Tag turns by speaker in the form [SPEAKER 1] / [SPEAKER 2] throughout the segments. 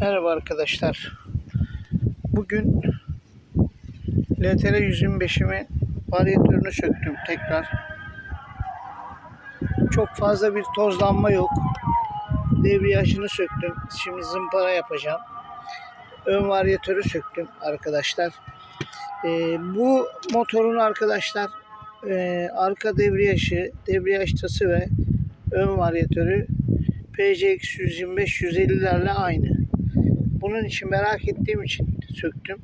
[SPEAKER 1] Merhaba arkadaşlar. Bugün LTR 125'imi varyatörünü söktüm tekrar. Çok fazla bir tozlanma yok. Debriyajını söktüm. Şimdi zımpara yapacağım. Ön varyatörü söktüm arkadaşlar. Ee, bu motorun arkadaşlar e, arka debriyajı, debriyaj tası ve ön varyatörü PCX 125 150'lerle aynı. Bunun için merak ettiğim için söktüm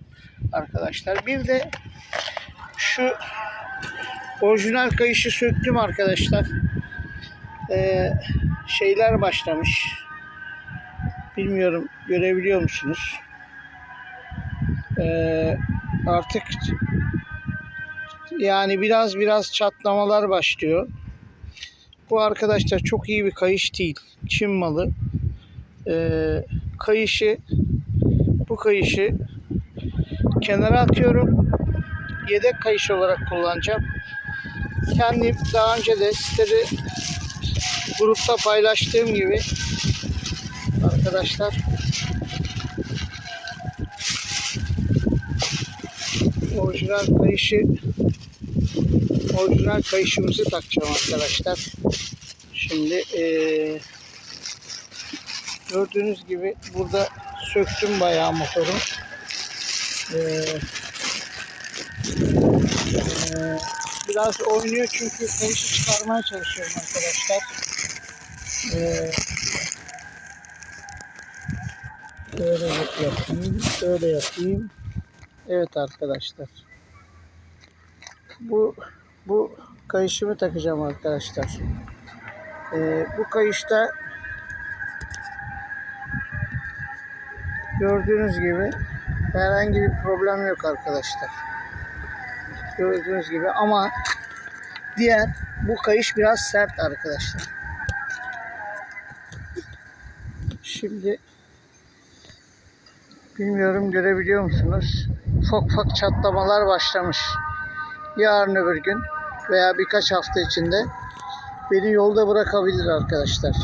[SPEAKER 1] arkadaşlar. Bir de şu orijinal kayışı söktüm arkadaşlar. Ee, şeyler başlamış. Bilmiyorum görebiliyor musunuz? Ee, artık yani biraz biraz çatlamalar başlıyor. Bu arkadaşlar çok iyi bir kayış değil. Çin malı. Ee, kayışı bu kayışı kenara atıyorum. Yedek kayış olarak kullanacağım. Kendim daha önce de sitede grupta paylaştığım gibi arkadaşlar orijinal kayışı orijinal kayışımızı takacağım arkadaşlar. Şimdi eee gördüğünüz gibi burada söktüm bayağı motoru. Eee eee, biraz oynuyor çünkü kayışı çıkarmaya çalışıyorum arkadaşlar. Eee Böyle yapayım, böyle yapayım. Evet arkadaşlar. Bu bu kayışımı takacağım arkadaşlar. Ee, bu kayışta gördüğünüz gibi herhangi bir problem yok arkadaşlar. Gördüğünüz gibi ama diğer bu kayış biraz sert arkadaşlar. Şimdi bilmiyorum görebiliyor musunuz? Ufak ufak çatlamalar başlamış. Yarın öbür gün veya birkaç hafta içinde beni yolda bırakabilir arkadaşlar.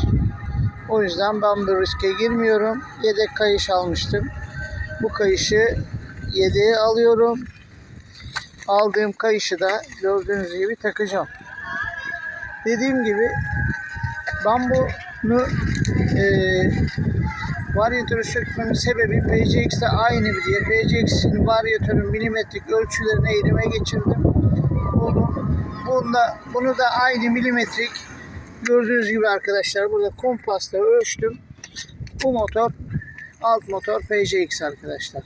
[SPEAKER 1] O yüzden ben bu riske girmiyorum. Yedek kayış almıştım. Bu kayışı yedeğe alıyorum. Aldığım kayışı da gördüğünüz gibi takacağım. Dediğim gibi ben bunu eee varyatörü sökmemin sebebi PCX ile aynı bir diye. PCX'in varyatörün milimetrik ölçülerini eğrime geçirdim. Bunu, bunda, bunu da aynı milimetrik gördüğünüz gibi arkadaşlar burada kompasla ölçtüm. Bu motor alt motor PCX arkadaşlar.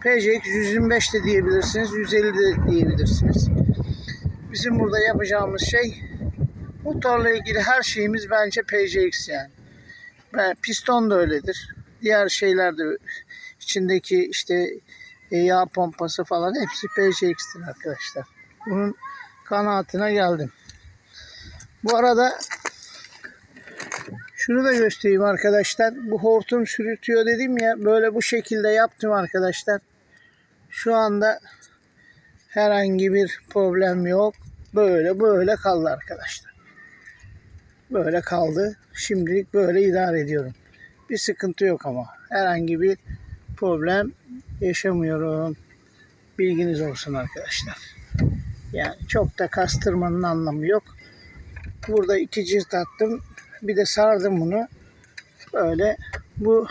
[SPEAKER 1] PCX 125 de diyebilirsiniz, 150 de diyebilirsiniz. Bizim burada yapacağımız şey motorla ilgili her şeyimiz bence PCX yani. Piston da öyledir. Diğer şeyler de içindeki işte e, yağ pompası falan hepsi PCX'tir arkadaşlar. Bunun kanaatine geldim. Bu arada şunu da göstereyim arkadaşlar. Bu hortum sürütüyor dedim ya böyle bu şekilde yaptım arkadaşlar. Şu anda herhangi bir problem yok. Böyle böyle kaldı arkadaşlar. Böyle kaldı. Şimdilik böyle idare ediyorum. Bir sıkıntı yok ama. Herhangi bir problem yaşamıyorum. Bilginiz olsun arkadaşlar. Yani çok da kastırmanın anlamı yok. Burada iki cilt attım. Bir de sardım bunu. Böyle bu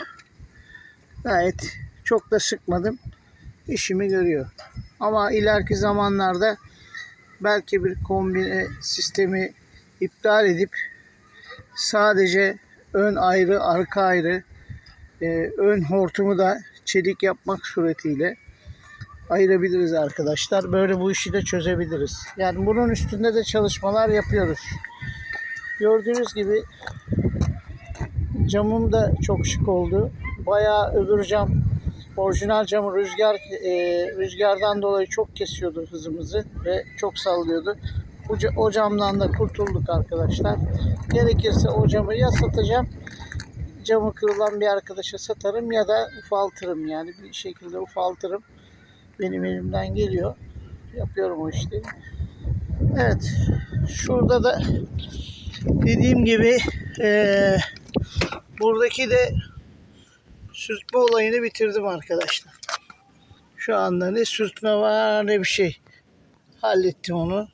[SPEAKER 1] gayet çok da sıkmadım. İşimi görüyor. Ama ileriki zamanlarda belki bir kombine sistemi iptal edip sadece ön ayrı, arka ayrı, e, ön hortumu da çelik yapmak suretiyle ayırabiliriz arkadaşlar. Böyle bu işi de çözebiliriz. Yani bunun üstünde de çalışmalar yapıyoruz. Gördüğünüz gibi camım da çok şık oldu. Bayağı öbür cam orijinal camı rüzgar e, rüzgardan dolayı çok kesiyordu hızımızı ve çok sallıyordu. Bu, o camdan da kurtulduk arkadaşlar. Gerekirse o camı ya satacağım camı kırılan bir arkadaşa satarım ya da ufaltırım yani bir şekilde ufaltırım. Benim elimden geliyor. Yapıyorum o işleri. Evet. Şurada da dediğim gibi eee, buradaki de Sürtme olayını bitirdim arkadaşlar. Şu anda ne sürtme var ne bir şey. Hallettim onu.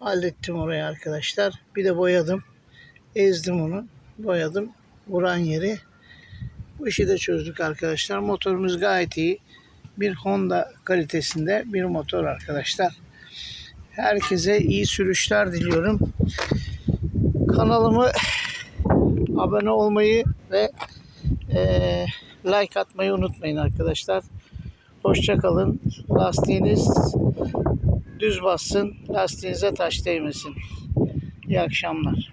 [SPEAKER 1] Hallettim orayı arkadaşlar. Bir de boyadım. Ezdim onu. Boyadım. Vuran yeri. Bu işi de çözdük arkadaşlar. Motorumuz gayet iyi. Bir Honda kalitesinde bir motor arkadaşlar. Herkese iyi sürüşler diliyorum. Kanalımı abone olmayı ve eee, like atmayı unutmayın arkadaşlar. Hoşça kalın. Lastiğiniz düz bassın. Lastiğinize taş değmesin. İyi akşamlar.